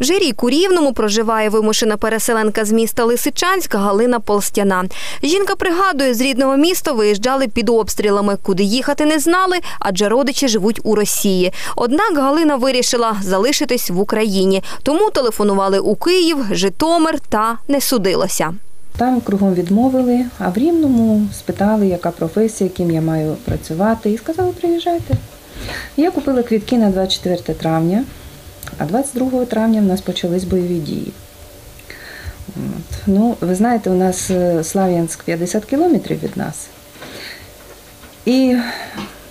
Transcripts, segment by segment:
Вже рік у Рівному проживає вимушена переселенка з міста Лисичанська Галина Полстяна. Жінка пригадує, з рідного міста виїжджали під обстрілами, куди їхати не знали, адже родичі живуть у Росії. Однак Галина вирішила залишитись в Україні, тому телефонували у Київ, Житомир та не судилося. Там кругом відмовили, а в Рівному спитали, яка професія, яким я маю працювати, і сказали, приїжджайте. Я купила квітки на 24 травня, а 22 травня в нас почались бойові дії. От. Ну, ви знаєте, у нас е, Слав'янськ 50 кілометрів від нас. І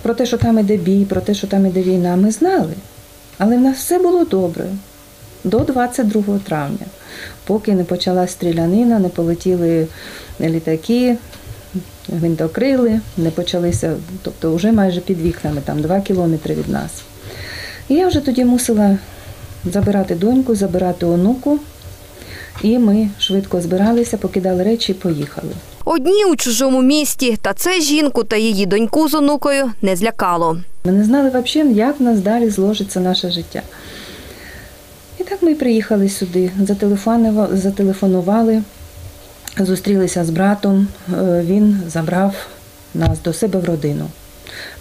про те, що там іде бій, про те, що там іде війна, ми знали. Але в нас все було добре до 22 травня, поки не почалась стрілянина, не полетіли літаки, гвинтокрили, не почалися, тобто вже майже під вікнами, там 2 кілометри від нас. І я вже тоді мусила забирати доньку, забирати онуку, і ми швидко збиралися, покидали речі і поїхали. Одні у чужому місті, та це жінку та її доньку з онукою не злякало. Ми не знали взагалі, як в нас далі зложиться наше життя. І так ми приїхали сюди, зателефонували, зустрілися з братом. Е, Він забрав нас до себе в родину.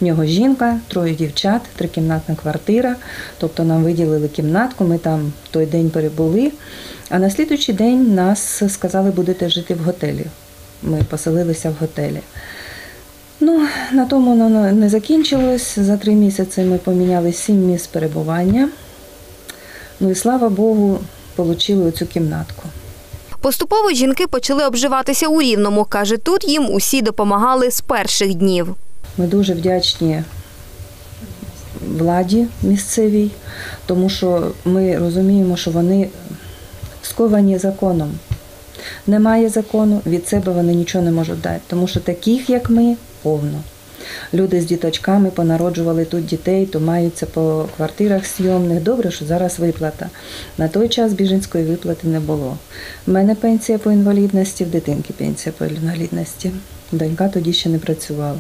В нього жінка, троє дівчат, трикімнатна квартира. Тобто нам виділили кімнатку, ми там той день перебули. А на слідуючий день нас сказали, будете жити в готелі. Ми поселилися в готелі. Ну, на тому воно не закінчилось. За три місяці ми поміняли сім місць перебування. Ну і слава Богу, отримали оцю кімнатку. Поступово жінки почали обживатися у Рівному. Каже, тут їм усі допомагали з перших днів. Ми дуже вдячні владі місцевій, тому що ми розуміємо, що вони сковані законом. Немає закону, від себе вони нічого не можуть дати, тому що таких, як ми, повно. Люди з діточками понароджували тут дітей, то маються по квартирах сйомних. Добре, що зараз виплата. На той час біженської виплати не було. У мене пенсія по інвалідності, в дитинки пенсія по інвалідності. Донька тоді ще не працювала.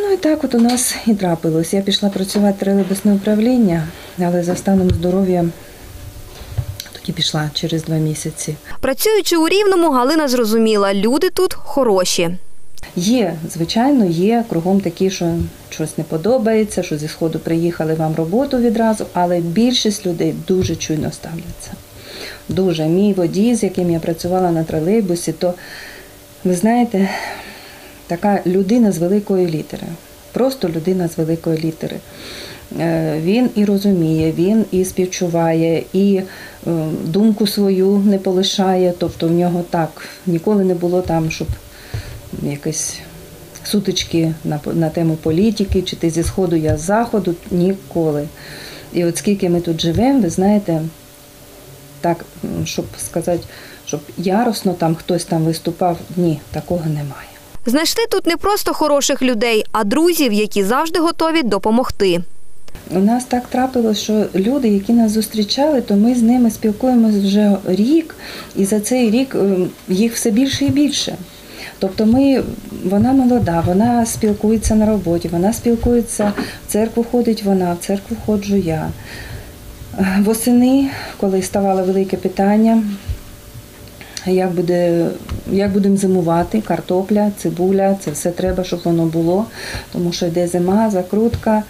Ну і так от у нас і трапилось. Я пішла працювати в тролейбусне управління, але за станом здоров'я тоді пішла через два місяці. Працюючи у Рівному, Галина зрозуміла, люди тут хороші. Є, звичайно, є кругом такі, що щось не подобається, що зі сходу приїхали вам роботу відразу, але більшість людей дуже чуйно ставляться. Дуже. Мій водій, з яким я працювала на тролейбусі, то ви знаєте, така людина з великої літери. Просто людина з великої літери. Е, Він і розуміє, він і співчуває, і е, думку свою не полишає. Тобто в нього так ніколи не було там, щоб якісь сутички на, на тему політики, чи ти зі сходу, я з заходу, ніколи. І от скільки ми тут живемо, ви знаєте, так, щоб сказати, щоб яростно там хтось там виступав, ні, такого немає. Знайшли тут не просто хороших людей, а друзів, які завжди готові допомогти. У нас так трапилось, що люди, які нас зустрічали, то ми з ними спілкуємося вже рік, і за цей рік е, їх все більше і більше. Тобто ми, вона молода, вона спілкується на роботі, вона спілкується, в церкву ходить вона, в церкву ходжу я. Восени, коли ставало велике питання, як буде, як будемо зимувати, картопля, цибуля, це все треба, щоб воно було, тому що йде зима, закрутка.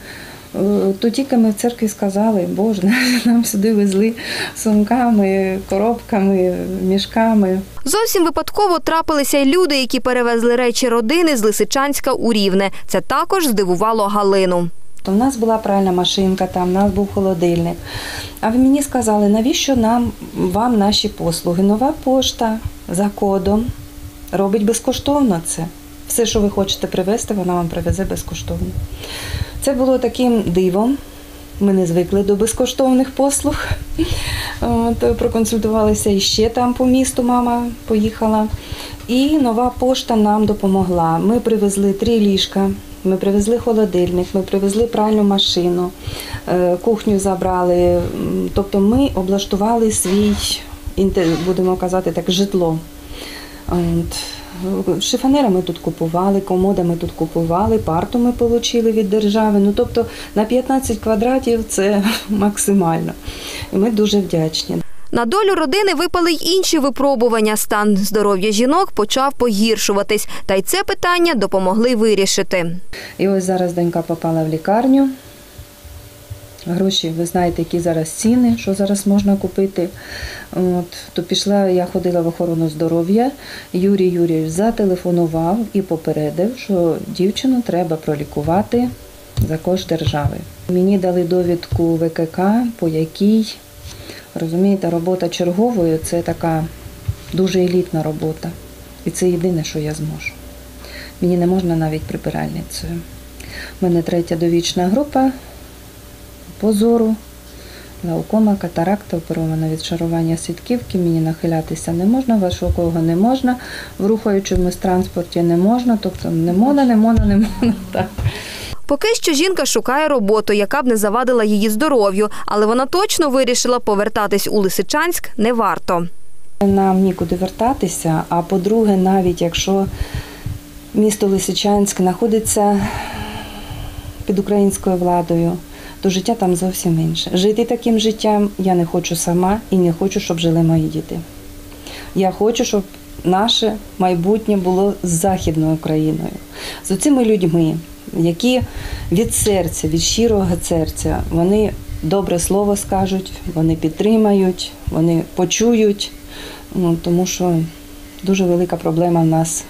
Е, То тільки ми в церкві сказали, Боже, нам сюди везли сумками, коробками, мішками. Зовсім випадково трапилися й люди, які перевезли речі родини з Лисичанська у Рівне. Це також здивувало Галину. То в нас була пральна машинка, там в нас був холодильник. А ви мені сказали, навіщо нам вам наші послуги? Нова пошта за кодом робить безкоштовно це. Все, що ви хочете привезти, вона вам привезе безкоштовно. Це було таким дивом. Ми не звикли до безкоштовних послуг. От, проконсультувалися іще там по місту. Мама поїхала. І нова пошта нам допомогла. Ми привезли три ліжка, ми привезли холодильник, ми привезли пральну машину, е, кухню забрали. Тобто ми облаштували свій, будемо казати так, житло. От. Шифонера ми тут купували, комода ми тут купували, парту ми отримали від держави. Ну тобто на 15 квадратів це максимально. І ми дуже вдячні. На долю родини випали й інші випробування. Стан здоров'я жінок почав погіршуватись, та й це питання допомогли вирішити. І ось зараз донька попала в лікарню. Гроші, ви знаєте, які зараз ціни, що зараз можна купити. От, то пішла, я ходила в охорону здоров'я. Юрій Юрійович зателефонував і попередив, що дівчину треба пролікувати за кошт держави. Мені дали довідку ВКК, по якій, розумієте, робота черговою це така дуже елітна робота. І це єдине, що я зможу. Мені не можна навіть прибиральницею. У мене третя довічна група позору, глаукома, катаракта, оперована від шарування сітківки. Мені нахилятися не можна, високого не можна, в рухаючомусь транспорті не можна, тобто не можна, не можна, не можна. Так. Поки що жінка шукає роботу, яка б не завадила її здоров'ю, але вона точно вирішила повертатись у Лисичанськ не варто. Нам нікуди вертатися, а по-друге, навіть якщо місто Лисичанськ знаходиться під українською владою, то життя там зовсім інше. Жити таким життям я не хочу сама і не хочу, щоб жили мої діти. Я хочу, щоб наше майбутнє було з Західною Україною, з цими людьми, які від серця, від щирого серця, вони добре слово скажуть, вони підтримають, вони почують, ну, тому що дуже велика проблема в нас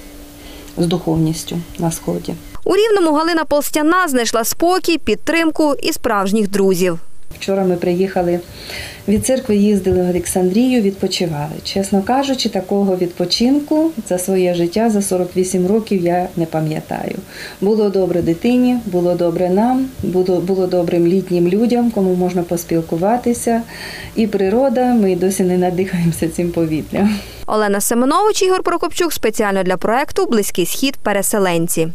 з духовністю на сході. У Рівному Галина Полстяна знайшла спокій, підтримку і справжніх друзів. Вчора ми приїхали від церкви, їздили в Олександрію, відпочивали. Чесно кажучи, такого відпочинку за своє життя за 48 років я не пам'ятаю. Було добре дитині, було добре нам, було, було добрим літнім людям, кому можна поспілкуватися. І природа, ми досі не надихаємося цим повітрям. Олена Семенович, Ігор Прокопчук спеціально для проекту Близький схід переселенці.